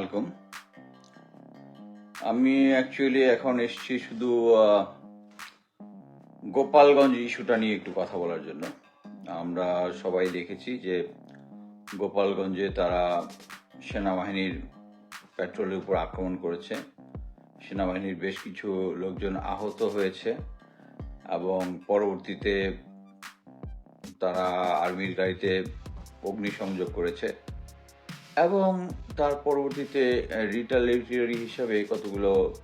আলাইকুম আমি অ্যাকচুয়ালি এখন এসেছি শুধু গোপালগঞ্জ ইস্যুটা নিয়ে একটু কথা বলার জন্য। আমরা সবাই দেখেছি যে গোপালগঞ্জে তারা সেনাবাহিনীর পেট্রোলের উপর আক্রমণ করেছে। সেনাবাহিনীর বেশ কিছু লোকজন আহত হয়েছে এবং পরবর্তীতে তারা আর্মির গাড়িতে অগ্নিসংযোগ করেছে। এবং তার পরবর্তীতে রিটালিটারি হিসাবে কতগুলো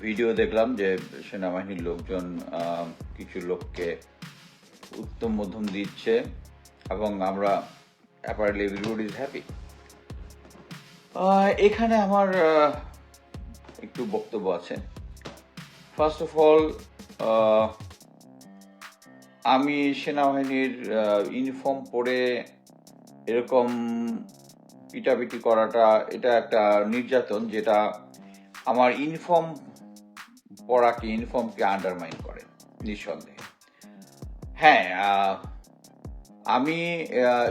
ভিডিও দেখলাম যে সেনাবাহিনীর লোকজন কিছু লোককে উত্তম মধ্যম দিচ্ছে এবং আমরা অ্যাপারেটলি এভরিবডি ইজ হ্যাপি এখানে আমার একটু বক্তব্য আছে। ফার্স্ট অফ অল আমি সেনাবাহিনীর ইউনিফর্ম পরে এরকম পিটাপিটি করাটা এটা একটা নির্যাতন যেটা আমার ইউনিফর্ম পরাকে ইউনিফর্মকে আন্ডারমাইন করে, নিঃসন্দেহে। হ্যাঁ আমি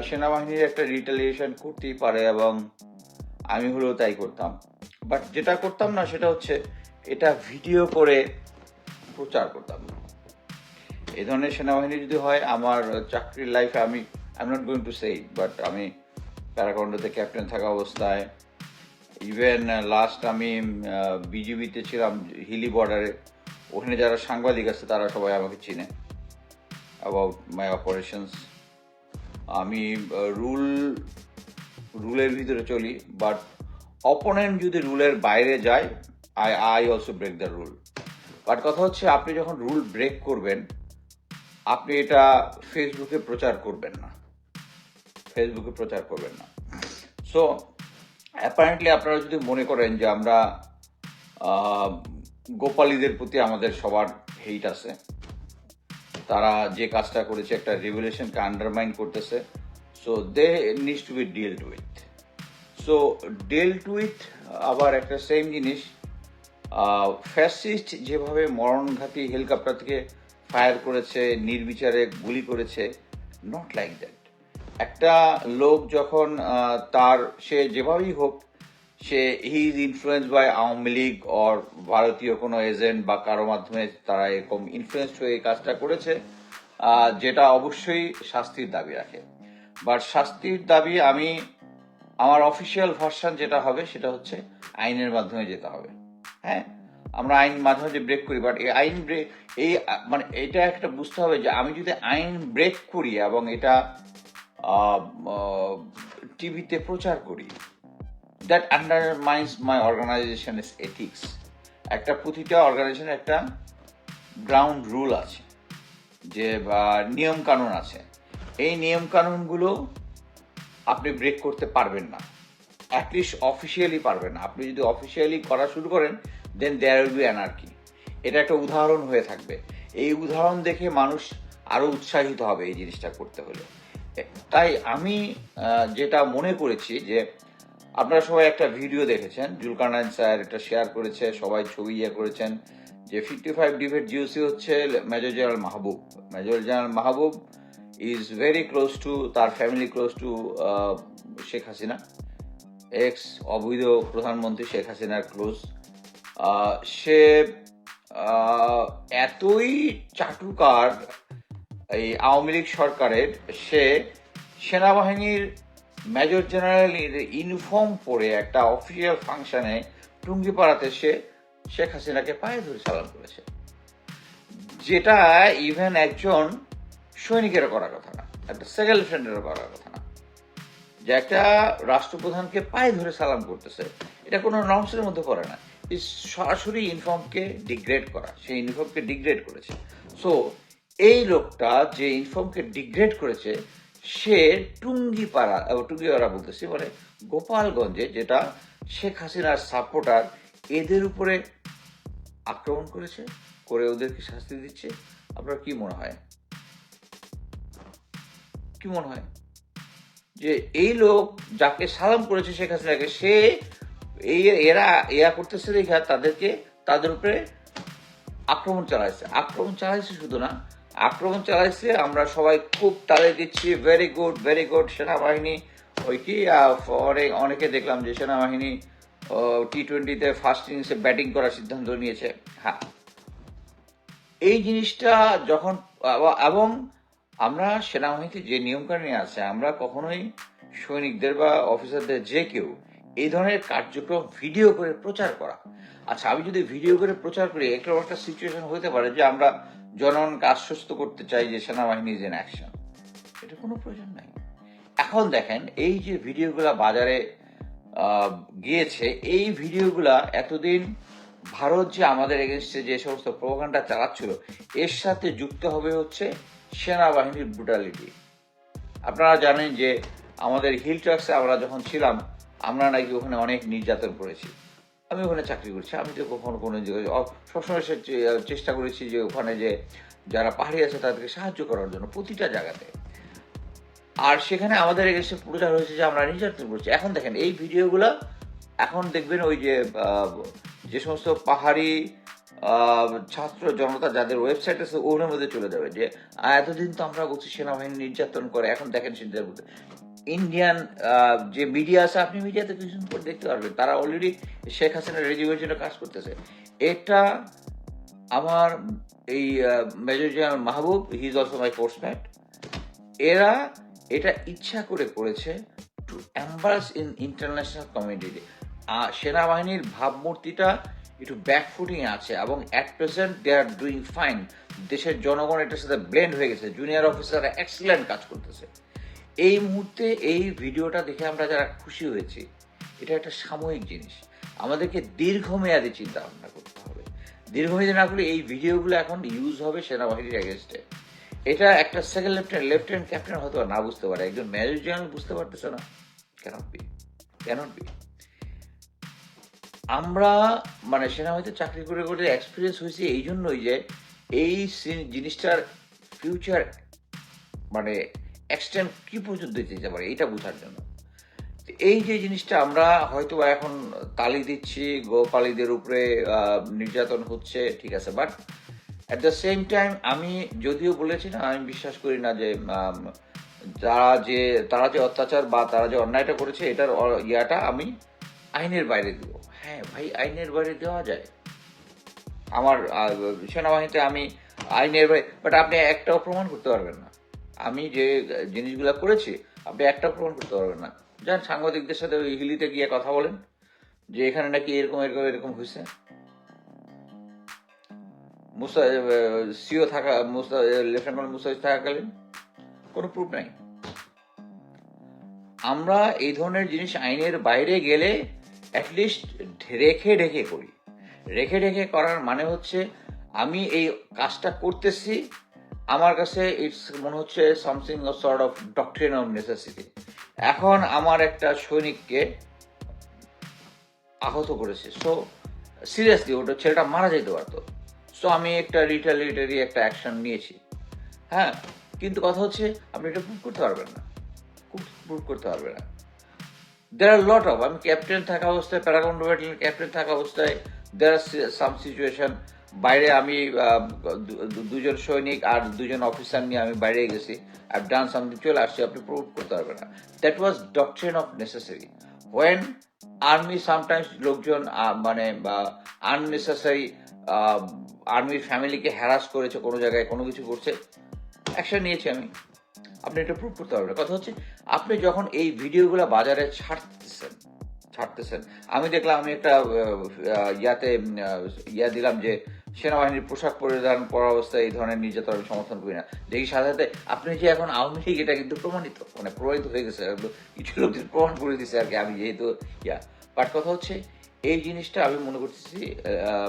সেনাবাহিনীর একটা রিটালিয়েশন করতেই পারে এবং আমি হলেও তাই করতাম। বাট যেটা করতাম না সেটা হচ্ছে এটা ভিডিও করে প্রচার করতাম। এই ধরনের সেনাবাহিনী যদি হয়, আমার চাকরির লাইফে আমি I am not going to সেই বাট আমি প্যারাকন্ডোতে ক্যাপ্টেন থাকা অবস্থায়। ইভেন লাস্ট আমি বিজিবিতে ছিলাম, হিলি বর্ডারে। ওখানে যারা সাংবাদিক আছে, তারা সবাই আমাকে চিনে অ্যাবাউট মাই অপারেশনস আমি রুল রুলের ভিতরে চলি বাট অপোনেন্ট যদি রুলের বাইরে যায় I I also break the rule but কথা হচ্ছে, আপনি যখন রুল ব্রেক করবেন, আপনি এটা ফেসবুকে প্রচার করবেন না। ফেসবুকে প্রচার করবেন না। সো অ্যাপারেন্টলি আপনারা যদি মনে করেন যে আমরা গোপালীদের প্রতি আমাদের সবার হেইট আছে, তারা যে কাজটা করেছে একটা রেভুলেশনকে আন্ডারমাইন করতেছে so they needs to be dealt with so dealt with আবার একটা সেম জিনিস ফ্যাসিস্ট যেভাবে মরণঘাতী হেলিকপ্টার থেকে ফায়ার করেছে, নির্বিচারে গুলি করেছে নট লাইক দ্যাট একটা লোক যখন তার, সে যেভাবেই হোক, সে he is influence by Awami League or ভারতীয় কোনো এজেন্ট বা কারও মাধ্যমে তারা এরকম ইনফ্লুয়েন্স হয়ে এই কাজটা করেছে যেটা অবশ্যই শাস্তির দাবি রাখে। বাট শাস্তির দাবি আমি, আমার অফিসিয়াল ভার্সান যেটা হবে সেটা হচ্ছে আইনের মাধ্যমে যেতে হবে। হ্যাঁ? আমরা আইন মাঝে মাঝে ব্রেক করি বাট এই আইন ব্রেক এই মানে এটা একটা বুঝতে হবে যে আমি যদি আইন ব্রেক করি এবং এটা টিভিতে প্রচার করি। That undermines my organisation ethics একটা প্রতিটা অর্গানাইজেশনের একটা গ্রাউন্ড রুল আছে, যে, বা নিয়ম কানুন আছে। এই নিয়ম কানুনগুলো আপনি ব্রেক করতে পারবেন না। অ্যাটলিস্ট অফিসিয়ালি পারবেন না। আপনি যদি অফিসিয়ালি করা শুরু করেন then there will be anarchy এটা একটা উদাহরণ হয়ে থাকবে। এই উদাহরণ দেখে মানুষ আরও উৎসাহিত হবে এই জিনিসটা করতে হলে। তাই আমি যেটা মনে করেছি যে আপনারা সবাই একটা ভিডিও দেখেছেন জুলকারনাইন স্যার এটা শেয়ার করেছে, সবাই ছবি ইয়ে করেছেন, যে ফিফটি ফাইভ ডিভেট জিওসি হচ্ছে major general Mahbub major general Mahbub is very close to তার family close to Sheikh Hasina ex অবৈধ প্রধানমন্ত্রী শেখ হাসিনার ক্লোজ সে এতই চাটুকার এই আওয়ামী লীগ সরকারের, সে সেনাবাহিনীর মেজর জেনারেল ইউনিফর্ম পরে একটা অফিসিয়াল ফাংশনে টুঙ্গিপাড়াতে সে শেখ হাসিনাকে পায়ে ধরে সালাম করেছে। যেটা ইভেন একজন সৈনিকের করার কথা না, একটা সেকেন্ড ফ্রেন্ডেরও করার কথা না। যে একটা রাষ্ট্রপ্রধানকে পায়ে ধরে সালাম করতেছে, এটা কোনো নর্মসের মধ্যে করে না। সরাসরি ইউনিফর্মকে ডিগ্রেড করা, সেই ইউনিফর্মকে ডিগ্রেড করেছে। সো এই লোকটা যে ইউনিফর্মকে ডিগ্রেড করেছে, সে টুঙ্গিপাড়া টুঙ্গিপাড়া বলতেছি মানে গোপালগঞ্জে, যেটা শেখ হাসিনার সাপোর্টার এদের উপরে আক্রমণ করেছে, করে ওদেরকে শাস্তি দিচ্ছে। আপনার কি মনে হয়? কি মনে হয়? যে এই লোক যাকে সালাম করেছে শেখ হাসিনাকে, সে এই এরা এরা করতেছে দেখা, তাদেরকে, তাদের উপরে আক্রমণ চালাইছে। আক্রমণ চালাইছে শুধু না আক্রমণ চালাইছে, আমরা সবাই খুব তালে দিচ্ছি। ভেরি গুড ভেরি গুড সেনাবাহিনী। ওই কি অনেক দেখলাম যে সেনাবাহিনী টি টোয়েন্টিতে ফার্স্ট ইনিংসে ব্যাটিং করার সিদ্ধান্ত নিয়েছে। হ্যাঁ। এই জিনিসটা যখন এবং আমরা সেনাবাহিনীতে যে নিয়মকানুন আছে, আমরা কখনোই সৈনিকদের বা অফিসারদের যে কেউ এই ধরনের কার্যক্রম ভিডিও করে প্রচার করা। আচ্ছা আমি যদি ভিডিও করে প্রচার করি, একটা সিচুয়েশন হতে পারে যে আমরা জনগণকে আশ্বস্ত করতে চাই যে সেনাবাহিনী ইজ ইন অ্যাকশন এটা কোনো প্রয়োজন নাই। এখন দেখেন, এই যে ভিডিওগুলা বাজারে গিয়েছে, এই ভিডিওগুলা এতদিন ভারত যে আমাদের এগেনস্টে যে সমস্ত প্রোপাগান্ডা চালাচ্ছিল, এর সাথে যুক্ত হবে হচ্ছে সেনাবাহিনীর ব্রুটালিটি আপনারা জানেন যে আমাদের হিল ট্রাক্সে আমরা যখন ছিলাম, আমরা নাকি ওখানে অনেক নির্যাতন করেছি। আমি ওখানে চাকরি করছি, আমি তো কখনো কোনো সবসময় সে চেষ্টা করেছি যে ওখানে যে যারা পাহাড়ি আছে তাদেরকে সাহায্য করার জন্য প্রতিটা জায়গাতে। আর সেখানে আমাদের এসে প্রচার হয়েছে যে আমরা নির্যাতন করছি। এখন দেখেন, এই ভিডিওগুলো এখন দেখবেন ওই যে যে সমস্ত পাহাড়ি ছাত্র জনতা যাদের ওয়েবসাইট আছে ওর মধ্যে চলে যাবে যে এতদিন তো আমরা বলছি সেনাবাহিনী নির্যাতন করে, এখন দেখেন সিদ্ধার মধ্যে ইন্ডিয়ান যে মিডিয়া আছে, আপনি মিডিয়াতে কিছুদিন পর দেখতে পারবেন। তারা অলরেডি শেখ হাসিনার রেজিমের কাজ করতেছে। এটা আমার এই major general Mahbub he is also my coursemate এরা এটা ইচ্ছা করে করেছে to embarrass in international community সেনাবাহিনীর ভাবমূর্তিটা একটু ব্যাকফুটিং আছে এবং at present they are doing fine দেশের জনগণ এটার সাথে ব্লেন্ড হয়ে গেছে। জুনিয়র অফিসাররা এক্সিলেন্ট কাজ করতেছে। এই মুহূর্তে এই ভিডিওটা দেখে আমরা যারা খুশি হয়েছি, এটা একটা সাময়িক জিনিস। আমাদেরকে দীর্ঘমেয়াদী চিন্তা ভাবনা করতে হবে। দীর্ঘমেয়াদী না করলে এই ভিডিওগুলো এখন ইউজ হবে সেনাবাহিনীর এগেনস্টে এটা একটা সেকেন্ড লেফটেন্যান্ট লেফটেন্যান্ট ক্যাপ্টেন হয়তো না বুঝতে পারে। একজন মেজর জেনারেল বুঝতে পারতেছে না। কেন বি কেন বি আমরা মানে সেনাবাহিনীতে চাকরি করে করে এক্সপিরিয়েন্স হয়েছে এই জন্যই যে এই জিনিসটার ফিউচার মানে এক্সটেন্ড কি পর্যন্ত যেতে পারে, এটা বোঝার জন্য। এই যে জিনিসটা আমরা হয়তো এখন তালি দিচ্ছি, গোপালীদের উপরে নির্যাতন হচ্ছে, ঠিক আছে but at the same time আমি যদিও বলেছি না, আমি বিশ্বাস করি না যে যারা যে, তারা যে অত্যাচার বা তারা যে অন্যায়টা করেছে, এটার ইয়াটা আমি আইনের বাইরে দিব। হ্যাঁ ভাই, আইনের বাইরে দেওয়া যায়। আমার সেনাবাহিনীতে আমি আইনের বাইরে বাট আপনি একটাও প্রমাণ করতে পারবেন না। আমি যে জিনিসগুলো করেছি, আপনি একটাও প্রমাণ করতে পারবেন না। যান, সাংবাদিকদের সাথে ওই হিলিতে গিয়ে কথা বলেন, যে এখানে নাকি এরকম এরকম এরকম হয়েছে মুসা সিও থাকা, মুসা লেফটেন্যান্ট মুসাইদ থাকাকালীন কোনো প্রুফ নাই। আমরা এই ধরনের জিনিস আইনের বাইরে গেলে অ্যাটলিস্ট রেখে ঢেকে করি। রেখে ঢেকে করার মানে হচ্ছে, আমি এই কাজটা করতেছি আমার কাছে ইটস মনে হচ্ছে something sort of doctrine of necessity এখন আমার একটা সৈনিককে আহত করেছে। সো সিরিয়াসলি ওটা ছেলেটা মারা যেতে পারতো। সো আমি একটা রিটালিটারি একটা অ্যাকশন নিয়েছি। হ্যাঁ কিন্তু কথা হচ্ছে, আপনি এটা প্রুভ করতে পারবেন না। প্রুভ করতে পারবেন না। দের আর লট অফ আমি ক্যাপ্টেন থাকা অবস্থায় প্যারাকমান্ডো ব্যাটালিয়ন ক্যাপ্টেন থাকা অবস্থায় দের আর সাম সিচুয়েশন বাইরে আমি দুজন সৈনিক আর দুজন অফিসার নিয়ে আমি বাইরে গেছি। আর ডান সামথিং চলে আসছি, আপনি প্রুভ করতে পারবেন না। That was doctrine of necessary when army sometimes লোকজন মানে আননেসেসারি আর্মির ফ্যামিলিকে হ্যারাস করেছে, কোনো জায়গায় কোনো কিছু করছে অ্যাকশন নিয়েছি আমি। আপনি এটা প্রুভ করতে পারবেন কথা হচ্ছে, আপনি যখন এই ভিডিওগুলো বাজারে ছাড়তেছেন ছাড়তেছেন, আমি দেখলাম, আমি একটা ইয়াতে ইয়া দিলাম যে সেনাবাহিনীর পোশাক পরিধান করা অবস্থায় এই ধরনের নির্যাতন আমি সমর্থন করি না। দেখি সাধারণত আপনি যে এখন আওয়ামী লীগ, এটা কিন্তু প্রমাণিত মানে প্রমাণিত হয়ে গেছে। কিছু লোক প্রমাণ করে দিচ্ছে আর কি, আমি যেহেতু ইয়া। বাট কথা হচ্ছে, এই জিনিসটা আমি মনে করতেছি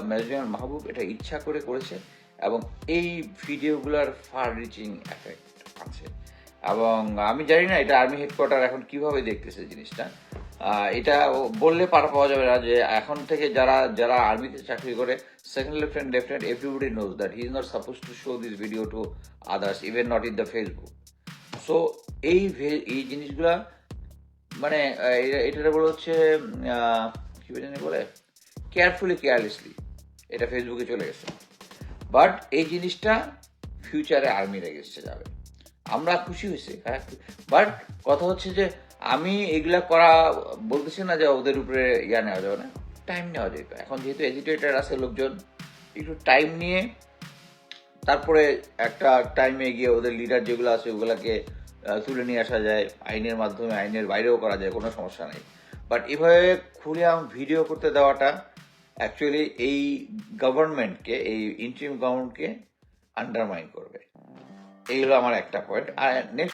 মেজর মাহবুব এটা ইচ্ছা করে করেছে এবং এই ভিডিওগুলোর ফার রিচিং এফেক্ট আছে। এবং আমি জানি না এটা আর্মি হেডকোয়ার্টার এখন কীভাবে দেখতেছে জিনিসটা। এটা বললে পার পাওয়া যাবে না যে এখন থেকে যারা যারা আর্মিতে চাকরি করে second lieutenant lieutenant everybody knows that he is not suppose to show this video to others even not in the Facebook so এই এই জিনিসগুলা মানে এটা- বলে হচ্ছে কি জানি বলে? কেয়ারফুলি কেয়ারলেসলি এটা ফেসবুকে চলে গেছে। বাট এই জিনিসটা ফিউচারে আর্মির এগেস্টে যাবে। আমরা খুশি হয়েছি হ্যাঁ? বাট কথা হচ্ছে যে আমি এগুলা করা বলতেছি না যে ওদের উপরে ইয়া নেওয়া যাবে না। টাইম নেওয়া যেত এখন যেহেতু এজিটেটার আছে লোকজন, একটু টাইম নিয়ে তারপরে একটা টাইমে গিয়ে ওদের লিডার যেগুলো আছে ওগুলাকে তুলে নিয়ে আসা যায়। আইনের মাধ্যমে, আইনের বাইরেও করা যায়, কোনো সমস্যা নেই। বাট এভাবে খুলে ভিডিও করতে দেওয়াটা অ্যাকচুয়ালি এই গভর্নমেন্টকে এই ইন্টারিম গভর্নমেন্টকে আন্ডারমাইন করবে। এই হলো আমার একটা পয়েন্ট আর নেক্সট